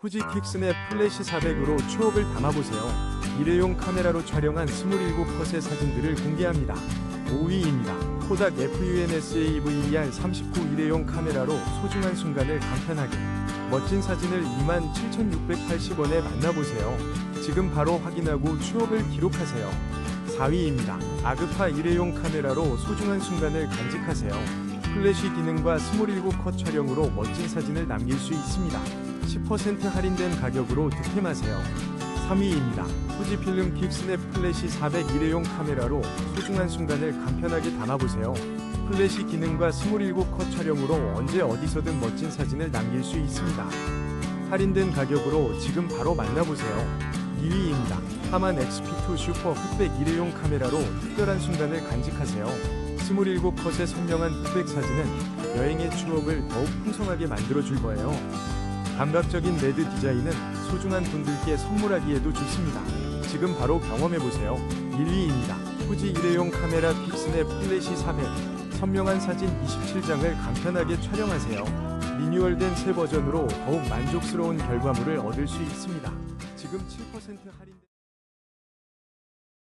후지 킥슨의 플래시 400으로 추억을 담아보세요. 일회용 카메라로 촬영한 27컷의 사진들을 공개합니다. 5위입니다. 코닥 FUNSAVER 39 일회용 카메라로 소중한 순간을 간편하게 멋진 사진을 27,680원에 만나보세요. 지금 바로 확인하고 추억을 기록하세요. 4위입니다. 아그파 일회용 카메라로 소중한 순간을 간직하세요. 플래시 기능과 27컷 촬영으로 멋진 사진을 남길 수 있습니다. 10% 할인된 가격으로 득템하세요. 3위입니다. 후지필름 킥슨의 플래시 400 일회용 카메라로 소중한 순간을 간편하게 담아보세요. 플래시 기능과 27컷 촬영으로 언제 어디서든 멋진 사진을 남길 수 있습니다. 할인된 가격으로 지금 바로 만나보세요. 2위입니다. 하만 XP2 슈퍼 흑백 일회용 카메라로 특별한 순간을 간직하세요. 27컷의 선명한 흑백 사진은 여행의 추억을 더욱 풍성하게 만들어줄 거예요. 감각적인 레드 디자인은 소중한 분들께 선물하기에도 좋습니다. 지금 바로 경험해보세요. 1위입니다. 후지 일회용 카메라 픽슨의 플래시 400 선명한 사진 27장을 간편하게 촬영하세요. 리뉴얼된 새 버전으로 더욱 만족스러운 결과물을 얻을 수 있습니다. 지금 7% 할인